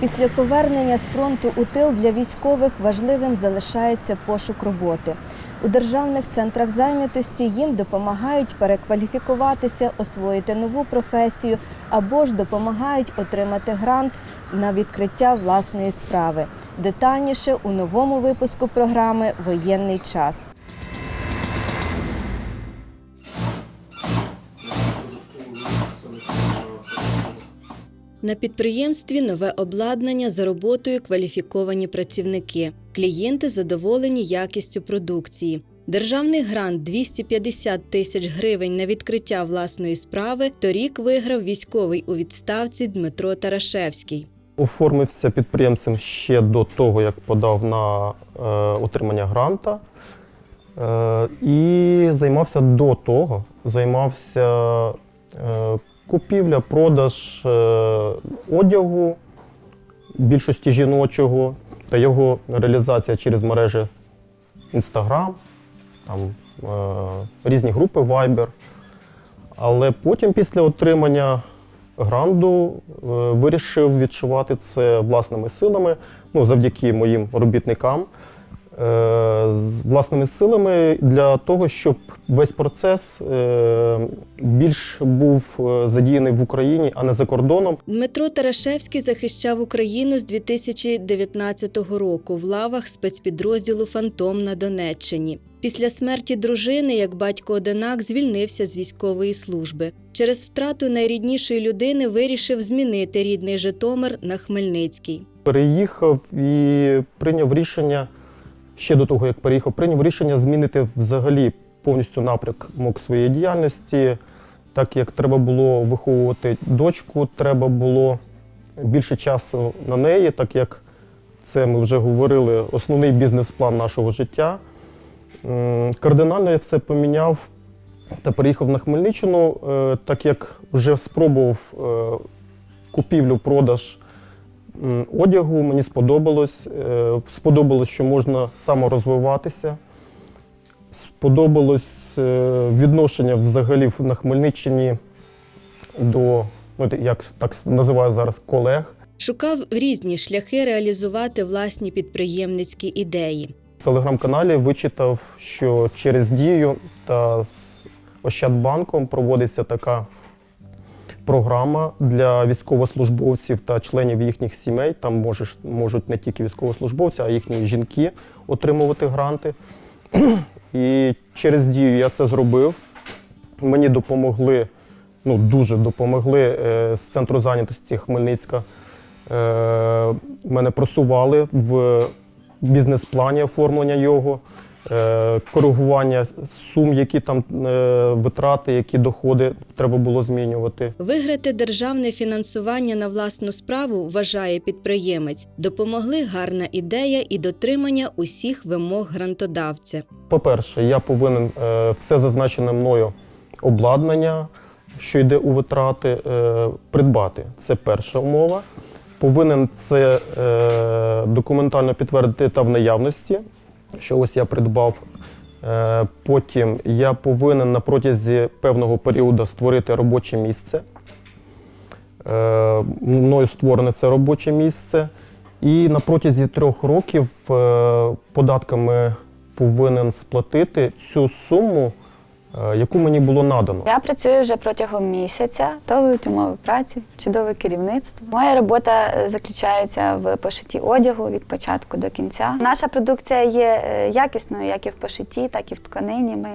Після повернення з фронту у тил для військових важливим залишається пошук роботи. У державних центрах зайнятості їм допомагають перекваліфікуватися, освоїти нову професію або ж допомагають отримати грант на відкриття власної справи. Детальніше у новому випуску програми Воєнний час. На підприємстві нове обладнання за роботою кваліфіковані працівники. Клієнти задоволені якістю продукції. Державний грант 250 тисяч гривень на відкриття власної справи торік виграв військовий у відставці Дмитро Тарашевський. Оформився підприємцем ще до того, як подав на е, отримання гранта. Е, і займався до того, займався е, купівля, продаж е, одягу, більшості жіночого та його реалізація через мережі Instagram, там, е, різні групи Viber. Але потім, після отримання гранду, е, вирішив відчувати це власними силами, ну, завдяки моїм робітникам, власними силами для того, щоб весь процес е, більш був е, задіяний в Україні, а не за кордоном. Дмитро Тарашевський захищав Україну з 2019 року в лавах спецпідрозділу Фантом на Донеччині. Після смерті дружини, як батько одинак, звільнився з військової служби. Через втрату найріднішої людини вирішив змінити рідний Житомир на Хмельницький. Переїхав і прийняв рішення ще до того, як переїхав, прийняв рішення змінити взагалі повністю напрямок своєї діяльності. Так як треба було виховувати дочку, треба було більше часу на неї, так як це ми вже говорили, основний бізнес-план нашого життя. Кардинально я все поміняв та переїхав на Хмельниччину, е, так як вже спробував е, купівлю-продаж одягу, мені сподобалось. Е, Сподобалось, що можна саморозвиватися. Сподобалось е, відношення взагалі на Хмельниччині до, ну, як так називаю зараз, колег. Шукав різні шляхи реалізувати власні підприємницькі ідеї. В телеграм-каналі вичитав, що через дію та з Ощадбанком проводиться така програма для військовослужбовців та членів їхніх сімей. Там можеш, можуть не тільки військовослужбовці, а їхні жінки отримувати гранти. І через дію я це зробив. Мені допомогли, ну дуже допомогли е, з центру зайнятості Хмельницька. Е, мене просували в бізнес-плані оформлення його, коригування сум, які там е, витрати, які доходи треба було змінювати. Виграти державне фінансування на власну справу, вважає підприємець, допомогли гарна ідея і дотримання усіх вимог грантодавця. По-перше, я повинен е, все зазначене мною обладнання, що йде у витрати, е, придбати. Це перша умова. Повинен це е, документально підтвердити та в наявності, що ось я придбав. Е, потім я повинен на протязі певного періоду створити робоче місце. Е, мною створене це робоче місце. І на протязі трьох років е, податками повинен сплатити цю суму, яку мені було надано. Я працюю вже протягом місяця, готовують умови праці, чудове керівництво. Моя робота е, заключається в пошитті одягу від початку до кінця. Наша продукція є е, якісною, як і в пошитті, так і в тканині. Ми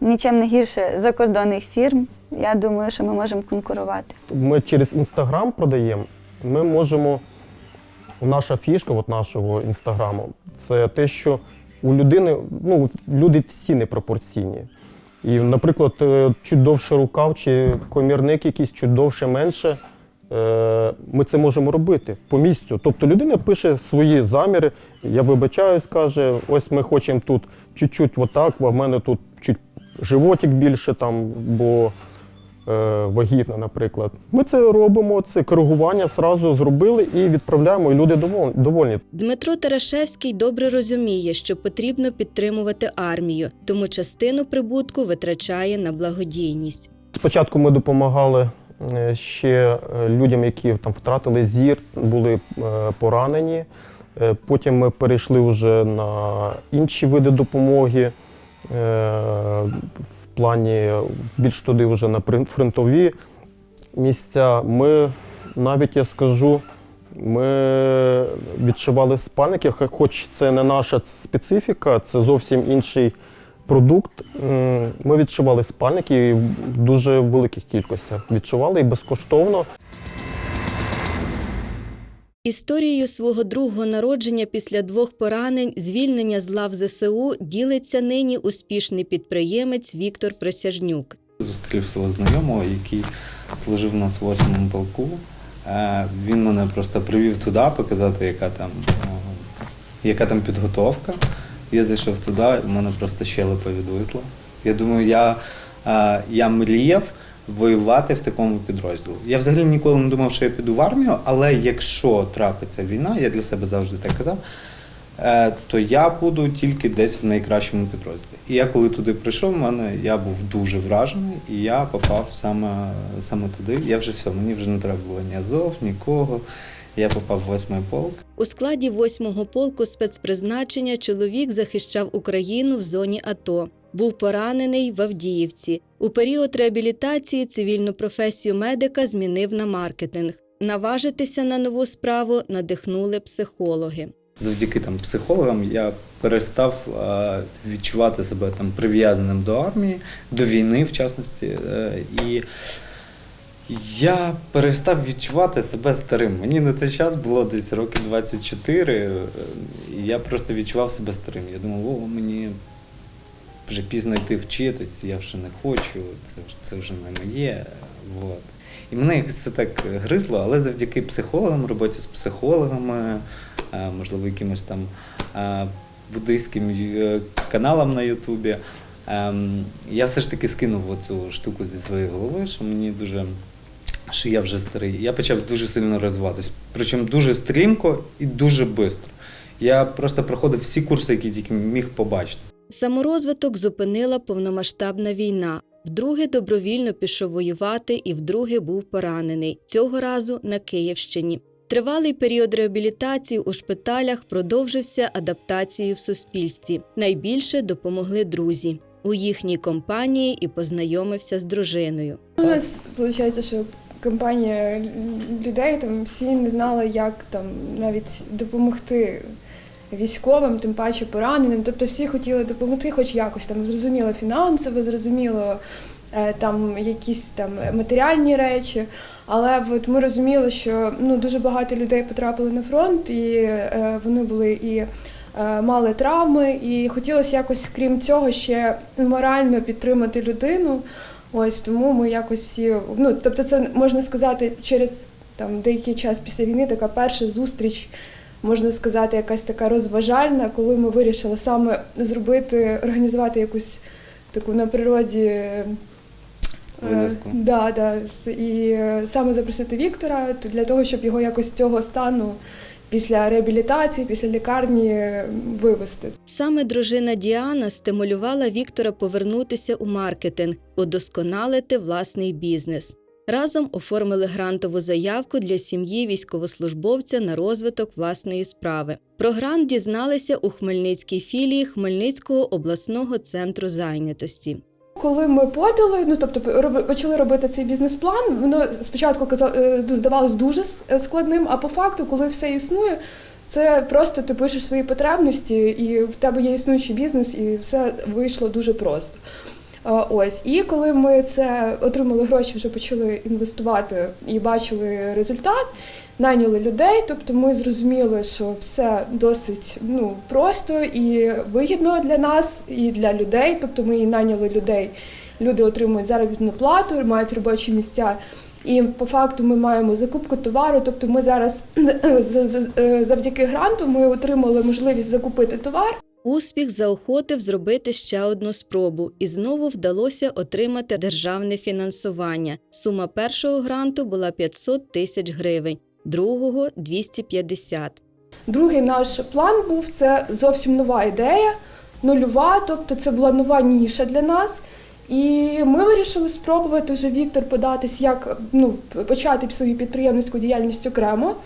нічим не гірше закордонних фірм. Я думаю, що ми можемо конкурувати. Ми через інстаграм продаємо. Ми можемо. Наша фішка от нашого інстаграму це те, що у людини ну, люди всі непропорційні. І, наприклад, е, чуть довше рукав чи комірник якийсь, чуть довше менше. е, Ми це можемо робити по місцю. Тобто людина пише свої заміри. Я вибачаюсь, каже, ось ми хочемо тут чуть-чуть отак, а в мене тут чуть животик більше, там, бо вагітна, наприклад. Ми це робимо, це коригування зразу зробили і відправляємо, і люди довол- довольні. Дмитро Тарашевський добре розуміє, що потрібно підтримувати армію, тому частину прибутку витрачає на благодійність. Спочатку ми допомагали е, ще е, людям, які там втратили зір, були е, поранені. Е, Потім ми перейшли вже на інші види допомоги. Плані більш туди вже на фронтові місця. Ми навіть я скажу, ми відшивали спальники, хоч це не наша специфіка, це зовсім інший продукт. Ми відшивали спальники в дуже великих кількостях. Відшивали і безкоштовно. Історією свого другого народження після двох поранень, звільнення з лав ЗСУ ділиться нині успішний підприємець Віктор Присяжнюк. Зустрів свого знайомого, який служив у нас в 8 полку. Е, Він мене просто привів туди, показати, яка там, е, яка там підготовка. Я зайшов туди, в мене просто щелепа відвисла. Я думаю, я, е, я мріяв воювати в такому підрозділі. Я взагалі ніколи не думав, що я піду в армію, але якщо трапиться війна, я для себе завжди так казав, е, то я буду тільки десь в найкращому підрозділі. І я коли туди прийшов, в мене я був дуже вражений, і я попав саме, саме туди. Я вже все, мені вже не треба було ні Азов, нікого. Я попав в восьмий полк. У складі 8-го полку спецпризначення чоловік захищав Україну в зоні АТО. Був поранений в Авдіївці. У період реабілітації цивільну професію медика змінив на маркетинг. Наважитися на нову справу надихнули психологи. Завдяки там психологам я перестав е, відчувати себе там прив'язаним до армії, до війни, в частності. Е, і я перестав відчувати себе старим. Мені на той час було десь років 24, е, і я просто відчував себе старим. Я думав, о, мені вже пізно йти вчитись, я вже не хочу, це, це вже не моє. Вот. І мене якось це так гризло, але завдяки психологам, роботі з психологами, можливо, якимось там буддийським е, каналам на Ютубі. ем, Я все ж таки скинув цю штуку зі своєї голови, що мені дуже що я вже старий. Я почав дуже сильно розвиватись. Причому дуже стрімко і дуже швидко. Я просто проходив всі курси, які тільки міг побачити. Саморозвиток зупинила повномасштабна війна. Вдруге добровільно пішов воювати і вдруге був поранений. Цього разу на Київщині. Тривалий період реабілітації у шпиталях продовжився адаптацією в суспільстві. Найбільше допомогли друзі. У їхній компанії і познайомився з дружиною. У нас виходить, що компанія людей там всі не знали, як там навіть допомогти військовим, тим паче пораненим. Тобто всі хотіли допомогти, хоч якось там зрозуміло фінансово, зрозуміло е, там якісь там матеріальні речі. Але от ми розуміли, що ну дуже багато людей потрапили на фронт, і е, вони були і е, мали травми, і хотілося якось, крім цього, ще морально підтримати людину. Ось тому ми якось всі, ну тобто, це можна сказати, через там деякий час після війни така перша зустріч, можна сказати, якась така розважальна, коли ми вирішили саме зробити, організувати якусь таку на природі. е, Да, да, і е, саме запросити Віктора для того, щоб його якось з цього стану після реабілітації, після лікарні е, вивести. Саме дружина Діана стимулювала Віктора повернутися у маркетинг, удосконалити власний бізнес. Разом оформили грантову заявку для сім'ї військовослужбовця на розвиток власної справи. Про грант дізналися у Хмельницькій філії Хмельницького обласного центру зайнятості. Коли ми подали, ну тобто почали робити цей бізнес-план, воно спочатку е, здавалось дуже е, складним, а по факту, коли все існує, це просто ти пишеш свої потребності, і в тебе є існуючий бізнес, і все вийшло дуже просто. Е, Ось, і коли ми це отримали гроші, вже почали інвестувати і бачили результат, найняли людей. Тобто ми зрозуміли, що все досить ну просто і вигідно для нас і для людей. Тобто ми і найняли людей. Люди отримують заробітну плату, мають робочі місця. І по факту ми маємо закупку товару. Тобто, ми зараз за- за- е, завдяки гранту ми отримали можливість закупити товар. Успіх заохотив зробити ще одну спробу, і знову вдалося отримати державне фінансування. Сума першого гранту була 500 тисяч гривень, другого 250. Другий наш план був це зовсім нова ідея, нульова, тобто це була нова ніша для нас. І ми вирішили спробувати вже Віктор податись, як ну, почати свою підприємницьку діяльність окремо.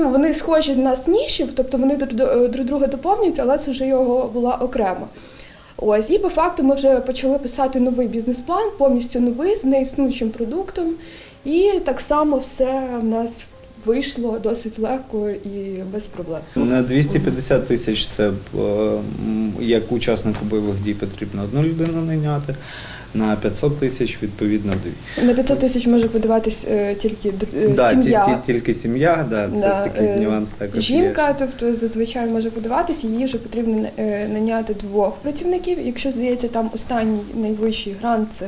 Ну, вони схожі на снішів, тобто вони друг, друг друга доповнюються, але це вже його була окремо. Ось, і по факту ми вже почали писати новий бізнес-план, повністю новий, з неіснуючим продуктом. І так само все в нас вийшло досить легко і без проблем. На 250 тисяч це е, як учаснику бойових дій потрібно одну людину найняти, на 500 тисяч відповідно дві. На 500 тисяч може подаватись е, тільки е, Да, сім'я. ті- тільки сім'я, да, це Да, такий е, нюанс також. є. Жінка, тобто зазвичай може подаватись, її вже потрібно е, наняти двох працівників. Якщо здається, там останній найвищий грант це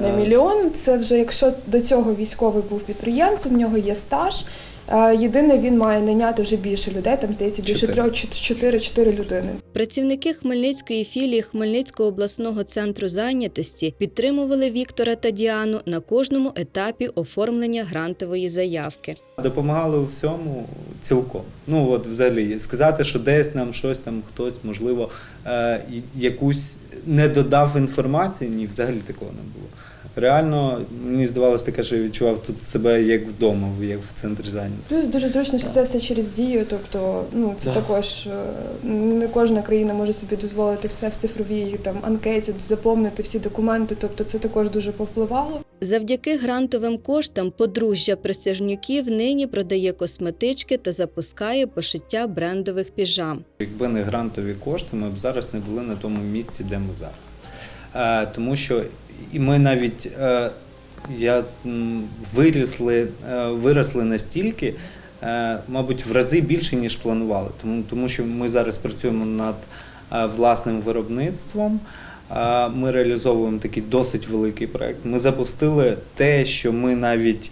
на Е. мільйон. Це вже якщо до цього військовий був підприємцем, в нього є стаж. Е, Єдине, він має наняти вже більше людей, там здається більше трьох чи чотири-чотири людини. Працівники Хмельницької філії Хмельницького обласного центру зайнятості підтримували Віктора та Діану на кожному етапі оформлення грантової заявки. Допомагали у всьому цілком. Ну от взагалі сказати, що десь нам щось там хтось, можливо, е, якусь не додав інформації, ні, взагалі такого не було. Реально, мені здавалося таке, що я відчував тут себе як вдома, як в центрі зайнятості. Плюс дуже зручно, що це все через дію. Тобто, ну це Да. також е, не кожна країна може собі дозволити все в цифровій там анкеті, заповнити всі документи. Тобто, це також дуже повпливало. Завдяки грантовим коштам подружжя присяжнюків нині продає косметички та запускає пошиття брендових піжам. Якби не грантові кошти, ми б зараз не були на тому місці, де ми зараз. Е, тому що і ми навіть е, я, вирісли, е, виросли настільки, е, мабуть, в рази більше, ніж планували. Тому, тому що ми зараз працюємо над власним виробництвом. Ми реалізовуємо такий досить великий проект. Ми запустили те, що ми навіть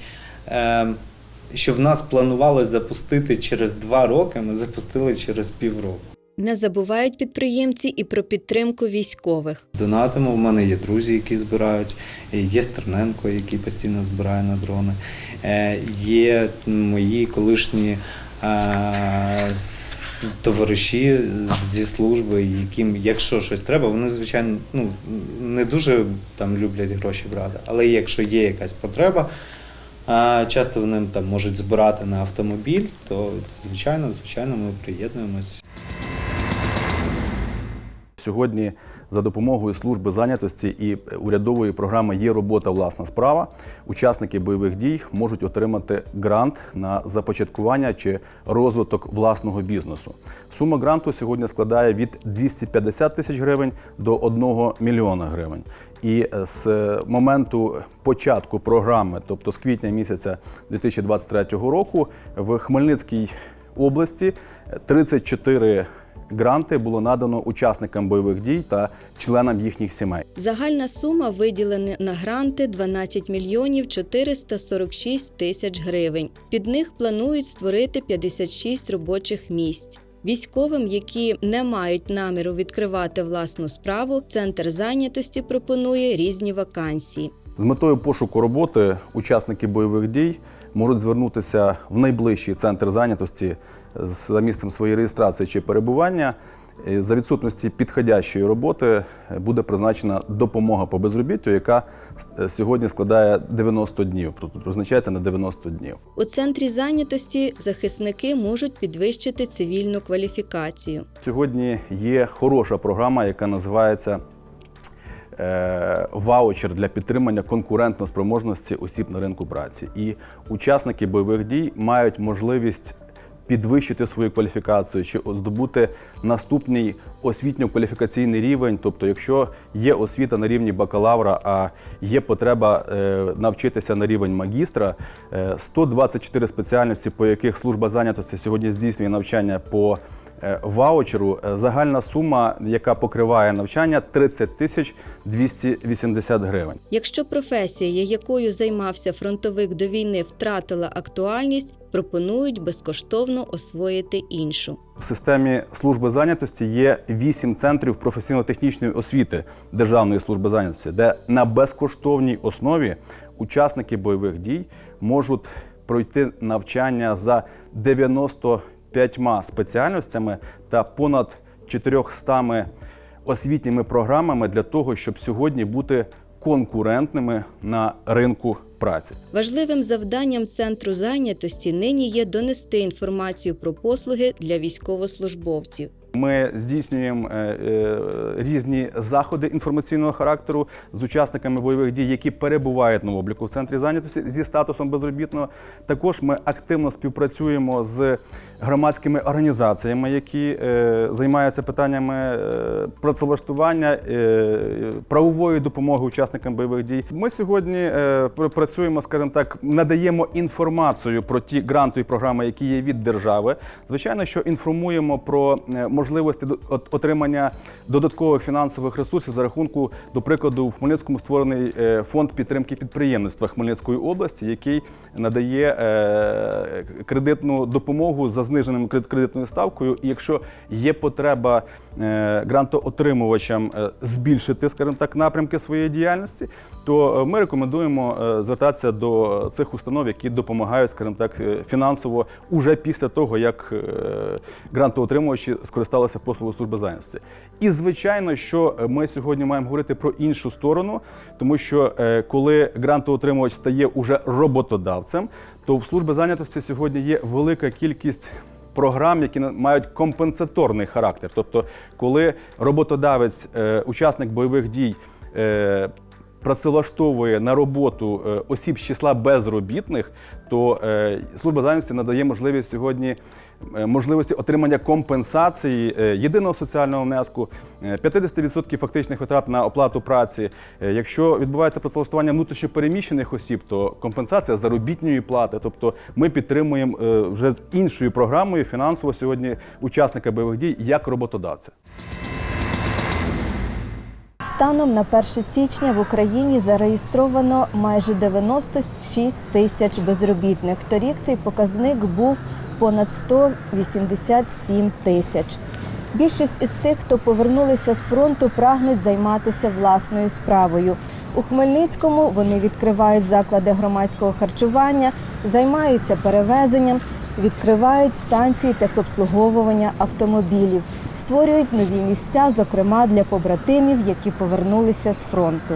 що в нас планувалось запустити через два роки, ми запустили через півроку. Не забувають підприємці і про підтримку військових. Донатимо. В мене є друзі, які збирають. е, Є Стерненко, який постійно збирає на дрони. Е, Є мої колишні е, товариші зі служби, яким, якщо щось треба, вони звичайно ну не дуже там люблять гроші брати, але якщо є якась потреба. а, Часто вони там можуть збирати на автомобіль, то звичайно, звичайно, ми приєднуємось. Сьогодні за допомогою служби зайнятості і урядової програми Є робота власна справа. Учасники бойових дій можуть отримати грант на започаткування чи розвиток власного бізнесу. Сума гранту сьогодні складає від 250 тисяч гривень до 1 мільйона гривень. І з моменту початку програми, тобто з квітня місяця 2023 року, в Хмельницькій області 34 Гранти було надано учасникам бойових дій та членам їхніх сімей. Загальна сума виділена на гранти 12 мільйонів 446 тисяч гривень. Під них планують створити 56 робочих місць. Військовим, які не мають наміру відкривати власну справу, центр зайнятості пропонує різні вакансії. З метою пошуку роботи учасники бойових дій можуть звернутися в найближчий центр зайнятості за місцем своєї реєстрації чи перебування. За відсутності підходящої роботи е, буде призначена допомога по безробіттю, яка е, сьогодні складає 90 днів, тобто призначається на 90 днів. У центрі зайнятості захисники можуть підвищити цивільну кваліфікацію. Сьогодні є хороша програма, яка називається е, ваучер для підтримання конкурентноспроможності осіб на ринку праці. І учасники бойових дій мають можливість підвищити свою кваліфікацію чи здобути наступний освітньо-кваліфікаційний рівень. Тобто, якщо є освіта на рівні бакалавра, а є потреба е, навчитися на рівень магістра, е, 124 спеціальності, по яких служба зайнятості сьогодні здійснює навчання по ваучеру, е, загальна сума, яка покриває навчання, 30 тисяч 280 гривень. Якщо професія, якою займався фронтовик до війни, втратила актуальність, пропонують безкоштовно освоїти іншу. В системі служби зайнятості є вісім центрів професійно-технічної освіти Державної служби зайнятості, де на безкоштовній основі учасники бойових дій можуть пройти навчання за 95 спеціальностями та понад 400 освітніми програмами для того, щоб сьогодні бути конкурентними на ринку праці. Важливим завданням центру зайнятості нині є донести інформацію про послуги для військовослужбовців. Ми здійснюємо е, е, різні заходи інформаційного характеру з учасниками бойових дій, які перебувають на обліку в центрі зайнятості зі статусом безробітного. Також ми активно співпрацюємо з громадськими організаціями, які е, займаються питаннями е, працевлаштування, е, правової допомоги учасникам бойових дій. Ми сьогодні е, працюємо, скажімо так, надаємо інформацію про ті грантові програми, які є від держави. Звичайно, що інформуємо про е, можливості отримання додаткових фінансових ресурсів за рахунку, до прикладу, в Хмельницькому створений е, фонд підтримки підприємництва Хмельницької області, який надає е, кредитну допомогу за зниженим кредитною ставкою. І якщо є потреба е, грантоотримувачам е, збільшити, скажімо так, напрямки своєї діяльності, то е, ми рекомендуємо звертатися до цих установ, які допомагають, скажімо так, фінансово уже після того, як грантоотримувачі скористалися послугою служби зайнятості. І звичайно, що ми сьогодні маємо говорити про іншу сторону, тому що коли грантоотримувач стає уже роботодавцем, то в службі зайнятості сьогодні є велика кількість програм, які мають компенсаторний характер. Тобто, коли роботодавець, е, учасник бойових дій, е, працевлаштовує на роботу е, осіб з числа безробітних, то е, служба зайнятості надає можливість сьогодні е, можливості отримання компенсації єдиного соціального внеску, е, 50% фактичних витрат на оплату праці. Якщо відбувається працевлаштування внутрішньопереміщених осіб, то компенсація заробітної плати. Тобто ми підтримуємо вже з іншою програмою фінансово сьогодні учасника бойових дій як роботодавця. Станом на 1 січня в Україні зареєстровано майже 96 тисяч безробітних. Торік цей показник був понад 187 тисяч. Більшість із тих, хто повернулися з фронту, прагнуть займатися власною справою. У Хмельницькому вони відкривають заклади громадського харчування, займаються перевезенням, відкривають станції техобслуговування автомобілів, створюють нові місця, зокрема для побратимів, які повернулися з фронту.